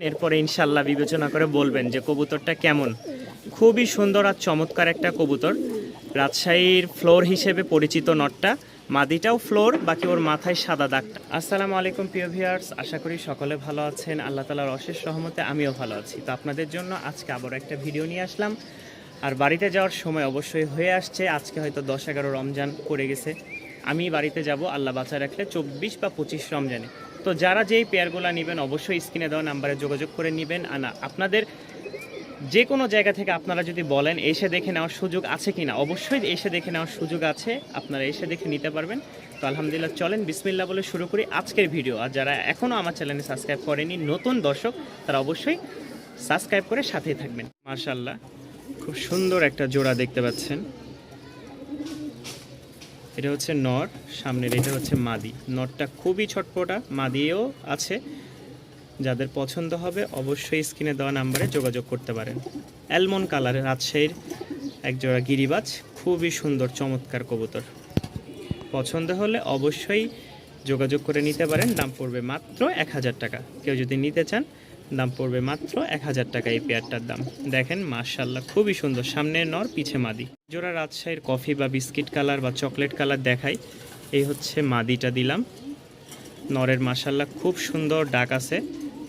এরপরে ইনশাল্লাহ বিবেচনা করে বলবেন যে কবুতরটা কেমন। খুবই সুন্দর আর চমৎকার একটা কবুতর। রাজশাহীর ফ্লোর হিসেবে পরিচিত নটটা। মাদিটাও ফ্লোর, বাকি ওর মাথায় সাদা দাগটা। আসসালামু আলাইকুম, প্রিয় ভিউয়ার্স। আশা করি সকলে ভালো আছেন। আল্লাহ তালার অশেষ সহমতে আমিও ভালো আছি। তো আপনাদের জন্য আজকে আবার একটা ভিডিও নিয়ে আসলাম। আর বাড়িতে যাওয়ার সময় অবশ্যই হয়ে আসছে। আজকে হয়তো দশ এগারো রমজান পড়ে গেছে। আমি বাড়িতে যাব, আল্লাহ বাঁচা রাখলে চব্বিশ বা পঁচিশ রমজানে। তো যারা যেই পেয়ারগুলো নেবেন, অবশ্যই স্ক্রিনে দেওয়া নাম্বারে যোগাযোগ করে নেবেন। আর আপনাদের যে কোনো জায়গা থেকে আপনারা যদি বলেন, এসে দেখে নেওয়ার সুযোগ আছে কি না অবশ্যই এসে দেখে নেওয়ার সুযোগ আছে, আপনারা এসে দেখে নিতে পারবেন। তো আলহামদুলিল্লাহ, চলেন বিসমিল্লা বলে শুরু করি আজকের ভিডিও। আর যারা এখনও আমার চ্যানেলে সাবস্ক্রাইব করেনি, নতুন দর্শক, তারা অবশ্যই সাবস্ক্রাইব করে সাথেই থাকবেন। মার্শাল্লাহ খুব সুন্দর একটা জোড়া দেখতে পাচ্ছেন। এটা হচ্ছে নর সামনের এটা হচ্ছে মাদি। নরটা খুবই ছটপটা মাদিও আছে। যাদের পছন্দ হবে অবশ্যই স্ক্রিনে দেওয়া নাম্বারে যোগাযোগ করতে পারেন। অ্যালমন কালারের রাজশাহীর একজোড়া গিরিবাজ, খুবই সুন্দর, চমৎকার কবুতর। পছন্দ হলে অবশ্যই যোগাযোগ করে নিতে পারেন। দাম পড়বে মাত্র এক হাজার টাকা। কেউ যদি নিতে চান, দাম পড়বে মাত্র এক হাজার টাকা এই পেয়ারটার দাম। দেখেন মার্শাল্লাহ খুবই সুন্দর। সামনে নর, পিছে মাদি। জোড়া রাজশাহীর কফি বা বিস্কিট কালার বা চকলেট কালার দেখাই। এই হচ্ছে মাদিটা দিলাম। নরের মার্শাল্লাহ খুব সুন্দর ডাক আছে।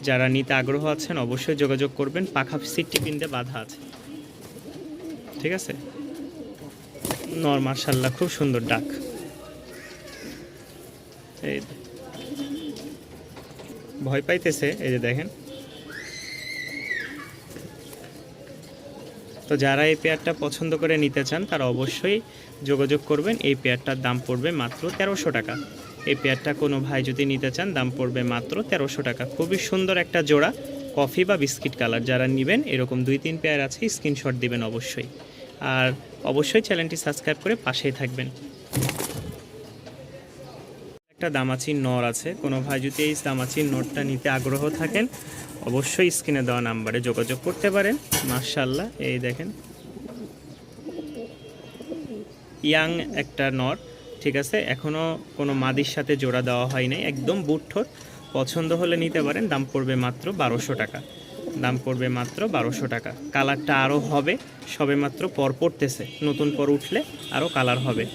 যারা নিতে আগ্রহ আছেন অবশ্যই যোগাযোগ করবেন। পাখা সিটটি পিনতে বাধা আছে। ঠিক আছে? নর মার্শাল্লাহ খুব সুন্দর ডাক। এই ভয় পাইতেছে, এই যে দেখেন। তো যারা এই পেয়ারটা পছন্দ করে নিতে চান, তারা অবশ্যই যোগাযোগ করবেন। এই পেয়ারটার দাম পড়বে মাত্র তেরোশো টাকা। এই পেয়ারটা কোনো ভাই যদি নিতে চান, দাম পড়বে মাত্র তেরোশো টাকা। খুবই সুন্দর একটা জোড়া, কফি বা বিস্কিট কালার। যারা নেবেন, এরকম দুই তিন পেয়ার আছে, স্ক্রিনশট দিবেন অবশ্যই। আর অবশ্যই চ্যানেলটি সাবস্ক্রাইব করে পাশেই থাকবেন। একটা দামাচির নর আছে। কোনো ভাই যদি এই দামাচির নরটা নিতে আগ্রহ থাকেন, অবশ্যই স্ক্রিনে দেওয়া নাম্বারে যোগাযোগ করতে পারেন। মার্শাল্লাহ এই দেখেন। ইয়াং একটা নর, ঠিক আছে? এখনও কোনো মাদির সাথে জোড়া দেওয়া হয় নাই। একদম বুটঠোর পছন্দ হলে নিতে পারেন। দাম পড়বে মাত্র বারোশো টাকা। দাম পড়বে মাত্র বারোশো টাকা। কালারটা আরও হবে, সবে মাত্র পর পড়তেছে। নতুন পর উঠলে আরও কালার হবে।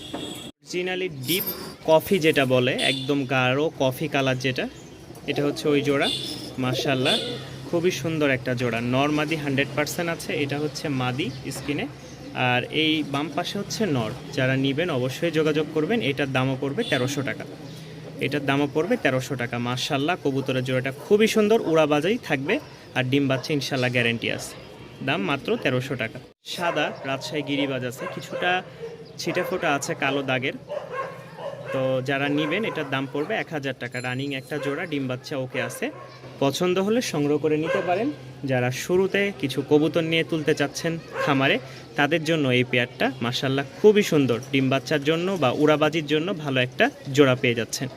অরিজিনালি ডিপ কফি যেটা বলে, একদম গাঢ় কফি কালার যেটা, এটা হচ্ছে ওই জোড়া মার্শাল্লাহ খুবই সুন্দর একটা জোড়া। নর মাদি হান্ড্রেড পার্সেন্ট আছে, এটা হচ্ছে মাদি স্কিনে আর এই বাম পাশে হচ্ছে নর। যারা নেবেন অবশ্যই যোগাযোগ করবেন, এটার দামও পড়বে তেরোশো টাকা। এটার দামও পড়বে তেরোশো টাকা মার্শাল্লাহ কবুতরের জোড়াটা খুবই সুন্দর উড়াবাজাই থাকবে, আর ডিম বাচ্চা ইনশাল্লাহ গ্যারেন্টি আছে। দাম মাত্র তেরোশো টাকা। সাদা রাজশাহী গিরিবাজ আছে, কিছুটা ছিটে ফোটা আছে কালো দাগের তো যারা নেবেন, এটার দাম পড়বে এক হাজার টাকা। রানিং একটা জোড়া, ডিম বাচ্চা ওকে আছে। পছন্দ হলে সংগ্রহ করে নিতে পারেন। যারা শুরুতে কিছু কবুতর নিয়ে তুলতে চাচ্ছেন খামারে, তাদের জন্য এই পেয়ারটা মাসাল্লাহ খুবই সুন্দর। ডিম বাচ্চার জন্য বা উড়াবাজির জন্য ভালো একটা জোড়া পেয়ে যাচ্ছেন।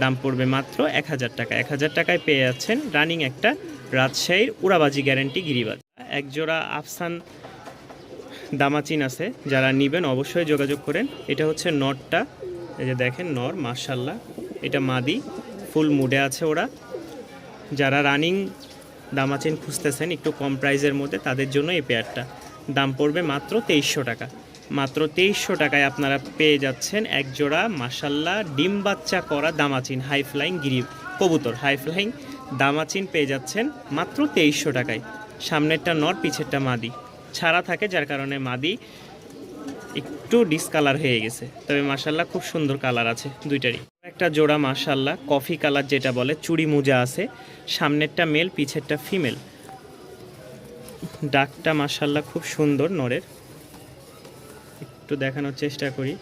দাম পড়বে মাত্র এক হাজার টাকা। এক হাজার টাকায় পেয়ে যাচ্ছেন রানিং একটা রাজশাহীর উড়াবাজি গ্যারেন্টি গিরিবাজ। এক জোড়া আফসান দামাচিন আছে। যারা নেবেন, অবশ্যই যোগাযোগ করেন। এটা হচ্ছে নটটা এই যে দেখেন নর মার্শাল্লাহ এটা মাদি, ফুল মুডে আছে ওরা। যারা রানিং দামাচিন খুঁজতেছেন একটু কম প্রাইজের মধ্যে, তাদের জন্য এই পেয়ারটা। দাম পড়বে মাত্র তেইশশো টাকা। মাত্র তেইশশো টাকায় আপনারা পেয়ে যাচ্ছেন এক জোড়া মাসাল্লাহ ডিম বাচ্চা করা দামাচিন হাই ফ্লাইং গিরি, কবুতর। হাই ফ্লাইং দামাচিন পেয়ে যাচ্ছেন মাত্র তেইশশো টাকায়। সামনেরটা নর, পিছেরটা মাদি। ছাড়া থাকে, যার কারণে মাদি একটু ডিসকালার হয়ে গেছে। তবে মাসাল্লাহ খুব সুন্দর কালার আছে দুইটারই। একটা জোড়া মাসাল্লাহ কফি কালার যেটা বলে, চুড়ি মোজা আছে। সামনেরটা মেল পিছেরটা ফিমেল ডাকটা মাসাল্লাহ খুব সুন্দর নরের। একটু দেখানোর চেষ্টা করি।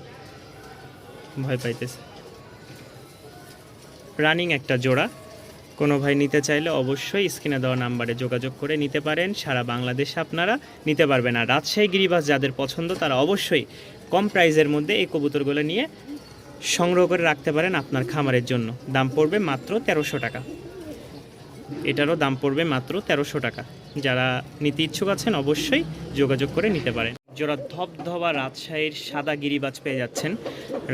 ভয় পাইতেছে। রানিং একটা জোড়া। কোনো ভাই নিতে চাইলে অবশ্যই স্ক্রিনে দেওয়া নাম্বারে যোগাযোগ করে নিতে পারেন। সারা বাংলাদেশে আপনারা নিতে পারবেন। আর রাজশাহী গিরিবাস যাদের পছন্দ, তারা অবশ্যই কম প্রাইজের মধ্যে এই কবুতরগুলো নিয়ে সংগ্রহ করে রাখতে পারেন আপনার খামারের জন্য। দাম পড়বে মাত্র তেরোশো টাকা। এটারও দাম পড়বে মাত্র তেরোশো টাকা। যারা নিতে ইচ্ছুক আছেন, অবশ্যই যোগাযোগ করে নিতে পারেন। জোড়া ধবধবা রাজশাহীর সাদা গিরিবাজ পেয়ে যাচ্ছেন,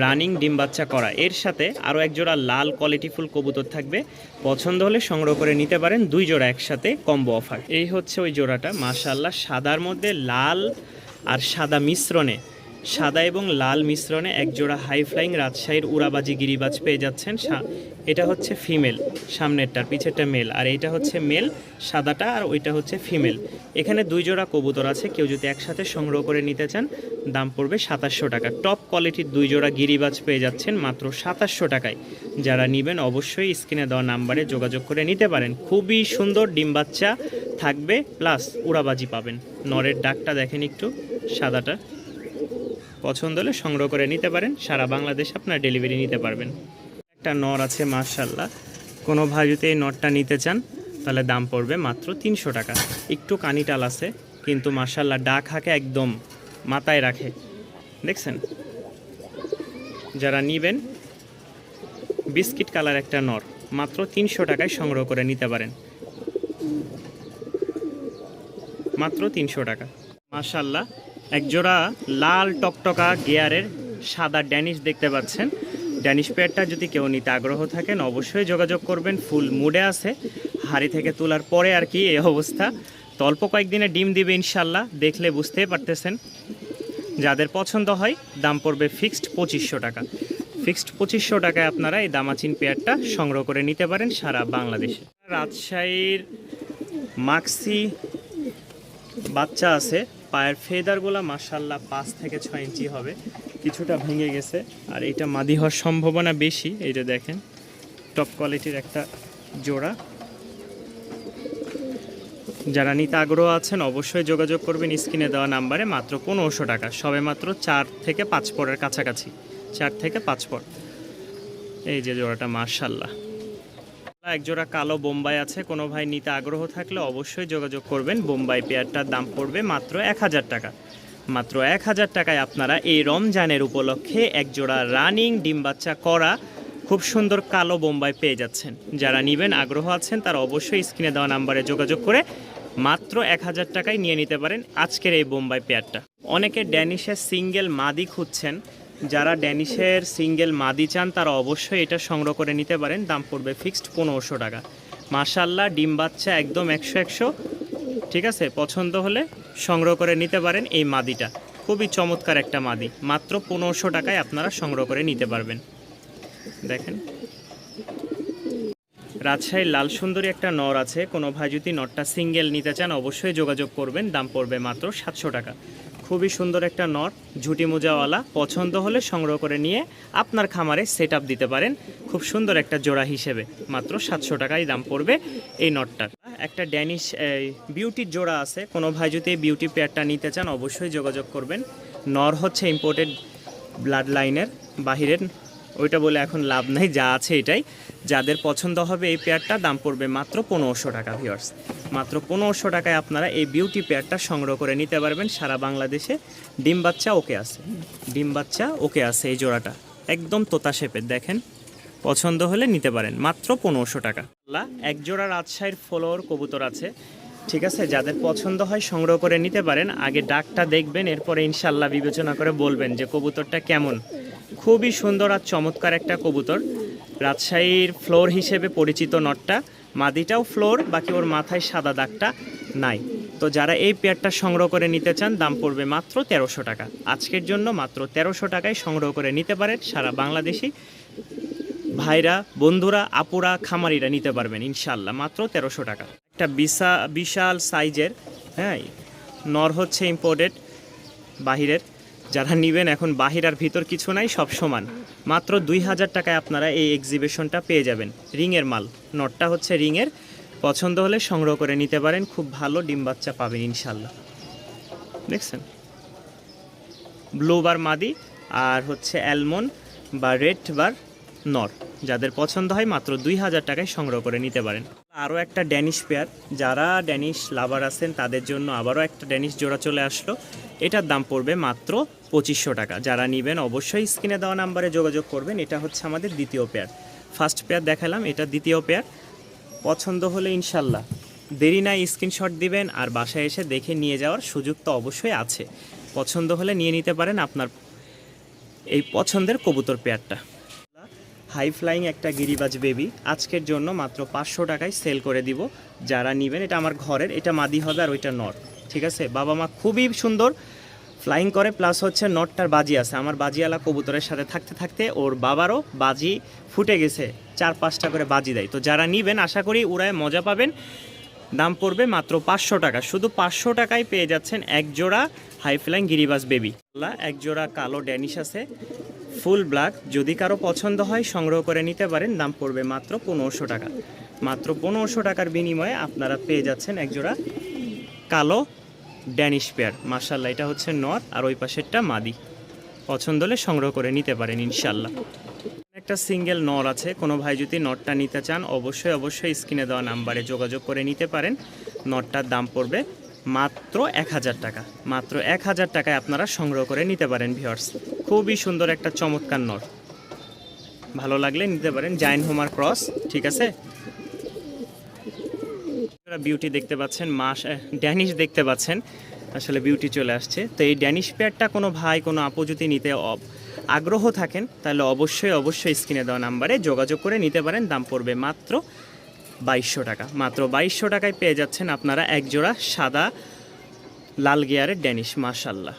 রানিং ডিম বাচ্চা করা। এর সাথে আরও এক জোড়া লাল কোয়ালিটিফুল কবুতর থাকবে। পছন্দ হলে সংগ্রহ করে নিতে পারেন দুই জোড়া একসাথে কম্বো অফার। এই হচ্ছে ওই জোড়াটা। মাশাল্লাহ সাদার মধ্যে লাল আর সাদা মিশ্রণে সাদা এবং লাল মিশ্রণে এক জোড়া হাই ফ্লাইং রাজশাহীর উড়াবাজি গিরিবাজ পেয়ে যাচ্ছেন এটা হচ্ছে ফিমেল, সামনেরটার, পিছেরটা মেল, আর এটা হচ্ছে মেল, সাদাটা আর ওইটা হচ্ছে ফিমেল। এখানে দুই জোড়া কবুতর আছে, কেউ যদি একসাথে সংগ্রহ করে নিতে চান, দাম পড়বে সাতাশশো টাকা। টপ কোয়ালিটির দুই জোড়া গিরিবাজ পেয়ে যাচ্ছেন মাত্র সাতাশশো টাকায়। যারা নেবেন অবশ্যই স্ক্রিনে দেওয়া নাম্বারে যোগাযোগ করে নিতে পারেন। খুবই সুন্দর ডিম বাচ্চা থাকবে, প্লাস উড়াবাজি পাবেন। নরের ডাকটা দেখেন একটু, সাদাটা। পছন্দ হলে সংগ্রহ করে নিতে পারেন। সারা বাংলাদেশে আপনার ডেলিভারি নিতে পারবেন। একটা নর আছে মার্শাল্লাহ কোনো ভাই যদি এই নটটা নিতে চান, তাহলে দাম পড়বে মাত্র তিনশো টাকা। একটু কানিটাল আছে, কিন্তু মার্শাল্লাহ ডাক হাঁকে একদম মাথায় রাখে। দেখছেন? যারা নিবেন, বিস্কিট কালার একটা নর, মাত্র তিনশো টাকায় সংগ্রহ করে নিতে পারেন। মাত্র তিনশো টাকা। মাশাল্লাহ একজোড়া লাল টকটকা গিয়ারের সাদা ড্যানিশ দেখতে পাচ্ছেন। ড্যানিশ পেয়ারটা যদি কেউ নিতে আগ্রহ থাকেন, অবশ্যই যোগাযোগ করবেন। ফুল মুডে আছে, হাড়ি থেকে তোলার পরে আর কি এই অবস্থা। তো অল্প কয়েকদিনে ডিম দিবে ইনশাল্লাহ, দেখলে বুঝতেই পারতেছেন। যাদের পছন্দ হয়, দাম পড়বে ফিক্সড পঁচিশশো টাকা। ফিক্সড পঁচিশশো টাকায় আপনারা এই দামাচিন পেয়ারটা সংগ্রহ করে নিতে পারেন সারা বাংলাদেশে। রাজশাহীর মাক্সি বাচ্চা আছে পায়ের ফেদারগুলো মাসাল্লাহ পাঁচ থেকে ছয় ইঞ্চি হবে। কিছুটা ভেঙে গেছে, আর এটা মাদি হওয়ার সম্ভাবনা বেশি এইটা দেখেন টপ কোয়ালিটির একটা জোড়া। যারা নিতে আগ্রহ আছেন, অবশ্যই যোগাযোগ করবেন স্ক্রিনে দেওয়া নাম্বারে, মাত্র পনেরোশো টাকা। সবে মাত্র চার থেকে পাঁচ পরের কাছাকাছি, চার থেকে পাঁচ পর। এই যে জোড়াটা মার্শাল্লাহ এক জোড়া কালো বোম্বাই আছে, কোনো ভাই নিতে আগ্রহ থাকলে অবশ্যই যোগাযোগ করবেন। বোম্বাই পেয়ারটার দাম পড়বে মাত্র এক হাজার টাকা। মাত্র এক হাজার টাকায় আপনারা এই রমজানের উপলক্ষে একজোড়া রানিং ডিম বাচ্চা করা খুব সুন্দর কালো বোম্বাই পেয়ে যাচ্ছেন। যারা নেবেন, আগ্রহ আছেন, তারা অবশ্যই স্ক্রিনে দেওয়া নাম্বারে যোগাযোগ করে মাত্র এক হাজার টাকায় নিয়ে নিতে পারেন আজকের এই বোম্বাই পেয়ারটা। অনেকে ড্যানিশের সিঙ্গেল মাদি খুঁজছেন যারা ড্যানিশের সিঙ্গেল মাদি চান, তারা অবশ্যই এটা সংগ্রহ করে নিতে পারেন। দাম পড়বে ফিক্সড পনেরোশো টাকা। মাশাল্লাহ ডিম বাচ্চা একদম একশো একশো। ঠিক আছে? পছন্দ হলে সংগ্রহ করে নিতে পারেন এই মাদিটা। খুবই চমৎকার একটা মাদি। মাত্র পনেরোশো টাকায় আপনারা সংগ্রহ করে নিতে পারবেন। দেখেন। রাজশাহীর লাল সুন্দরী একটা নর আছে। কোনো ভাই যদি নরটা সিঙ্গেল নিতে চান, অবশ্যই যোগাযোগ করবেন। দাম পড়বে মাত্র সাতশো টাকা। খুবই সুন্দর একটা নর, ঝুটি মোজাওয়ালা, পছন্দ হলে সংগ্রহ করে নিয়ে আপনার খামারে সেট দিতে পারেন। খুব সুন্দর একটা জোড়া হিসেবে, মাত্র সাতশো টাকাই দাম পড়বে এই নটটার একটা ড্যানিশ বিউটির জোড়া আছে। কোনো ভাই যদি এই বিউটি পেয়ারটা নিতে চান, অবশ্যই যোগাযোগ করবেন। নর হচ্ছে ইম্পোর্টেড ব্লাড লাইনের বাহিরের, ওইটা বলে এখন লাভ নাই, যা আছে এটাই। যাদের পছন্দ হবে এই পেয়ারটা দাম পড়বে মাত্র পনেরোশো টাকা ভিওর্স মাত্র পনেরোশো টাকায় আপনারা এই বিউটি পেয়ারটা সংগ্রহ করে নিতে পারবেন সারা বাংলাদেশে। ডিম বাচ্চা ওকে আছে। ডিম বাচ্চা ওকে আছে এই জোড়াটা। একদম তোতা শেপের দেখেন। পছন্দ হলে নিতে পারেন, মাত্র পনেরোশো টাকা। এক জোড়া রাজশাহীর ফলোয়ার কবুতর আছে। ঠিক আছে, যাদের পছন্দ হয় সংগ্রহ করে নিতে পারেন। আগে ডাকটা দেখবেন, এরপরে ইনশাল্লাহ বিবেচনা করে বলবেন যে কবুতরটা কেমন। খুবই সুন্দর আর চমৎকার একটা কবুতর। রাজশাহীর ফ্লোর হিসেবে পরিচিত নটটা। মাদিটাও ফ্লোর, বাকি ওর মাথায় সাদা দাগটা নাই। তো যারা এই পেয়ারটা সংগ্রহ করে নিতে চান, দাম পড়বে মাত্র তেরোশো টাকা। আজকের জন্য মাত্র তেরোশো টাকায় সংগ্রহ করে নিতে পারেন সারা বাংলাদেশি ভাইরা, বন্ধুরা, আপুরা, খামারিরা নিতে পারবেন ইনশাল্লাহ মাত্র তেরোশো টাকা। একটা বিশা বিশাল সাইজের হ্যাঁ নর হচ্ছে ইম্পোর্টেড বাহিরের। যারা নেবেন এখন বাহির আর ভিতর কিছু নাই, সব সমান। মাত্র দুই হাজার টাকায় আপনারা এই এক্সিবিশনটা পেয়ে যাবেন। রিংয়ের মাল। নটটা হচ্ছে রিংয়ের। পছন্দ হলে সংগ্রহ করে নিতে পারেন। খুব ভালো ডিম বাচ্চা পাবেন ইনশাল্লাহ দেখছেন? ব্লু বার মাদি আর হচ্ছে অ্যালমন বা রেড বার নর। যাদের পছন্দ হয় মাত্র দুই হাজার টাকায় সংগ্রহ করে নিতে পারেন। আরও একটা ড্যানিশ পেয়ার। যারা ড্যানিশ লাভার আছেন তাদের জন্য আবারও একটা ড্যানিশ জোড়া চলে আসলো। এটার দাম পড়বে মাত্র পঁচিশশো টাকা। যারা নেবেন অবশ্যই স্ক্রিনে দেওয়া নাম্বারে যোগাযোগ করবেন, এটা হচ্ছে আমাদের দ্বিতীয় পেয়ার। ফার্স্ট পেয়ার দেখালাম, এটা দ্বিতীয় পেয়ার। পছন্দ হলে ইনশাল্লাহ। দেরি নাই, স্ক্রিনশট দিবেন আর বাসায় এসে দেখে নিয়ে যাওয়ার সুযোগ তো অবশ্যই আছে। পছন্দ হলে নিয়ে নিতে পারেন আপনার এই পছন্দের কবুতর পেয়ারটা। হাই ফ্লাইং একটা গিরিবাজ বেবি, আজকের জন্য মাত্র পাঁচশো টাকায় সেল করে দিব। যারা নেবেন, এটা আমার ঘরের, এটা মাদি হবে আর ওইটা নর। ঠিক আছে? বাবা মা খুবই সুন্দর ফ্লাইং করে প্লাস হচ্ছে নটটার বাজি আছে। আমার বাজিওয়ালা কবুতরের সাথে থাকতে থাকতে ওর বাবারও বাজি ফুটে গেছে। চার, পাঁচটা করে বাজি দেয়। তো যারা নিবেন, আশা করি উড়ায় মজা পাবেন। দাম পড়বে মাত্র পাঁচশো টাকা। শুধু পাঁচশো টাকায় পেয়ে যাচ্ছেন এক জোড়া হাই ফ্লাইং গিরিবাস বেবি এক জোড়া কালো ড্যানিশ আছে ফুল ব্ল্যাক যদি কারও পছন্দ হয়, সংগ্রহ করে নিতে পারেন। দাম পড়বে মাত্র পনেরোশো টাকা। মাত্র পনেরোশো টাকার বিনিময়ে আপনারা পেয়ে যাচ্ছেন এক জোড়া কালো ড্যানিশ পেয়ার। মার্শাল্লাহ এটা হচ্ছে নর আর ওই পাশেরটা মাদি। পছন্দ হলে সংগ্রহ করে নিতে পারেন ইনশাল্লাহ একটা সিঙ্গেল নর আছে, কোনো ভাই যদি নটটা নিতে চান, অবশ্যই অবশ্যই স্ক্রিনে দেওয়া নাম্বারে যোগাযোগ করে নিতে পারেন। নটটার দাম পড়বে মাত্র এক হাজার টাকা। মাত্র এক হাজার টাকায় আপনারা সংগ্রহ করে নিতে পারেন ভিওর্স খুবই সুন্দর একটা চমৎকার নর। ভালো লাগলে নিতে পারেন, জাইন হোমার ক্রস, ঠিক আছে? বিউটি দেখতে পাচ্ছেন মাস ড্যানিশ দেখতে পাচ্ছেন। আসলে বিউটি চলে আসছে। তো এই ড্যানিশ পেয়ারটা কোনো ভাই, কোনো আপু যদি নিতে আগ্রহ থাকেন, তাহলে অবশ্যই অবশ্যই স্ক্রিনে দেওয়া নাম্বারে যোগাযোগ করে নিতে পারেন। দাম পড়বে মাত্র বাইশশো টাকা। মাত্র বাইশশো টাকায় পেয়ে যাচ্ছেন আপনারা এক জোড়া সাদা লাল গিয়ারের ড্যানিশ মাশাল্লাহ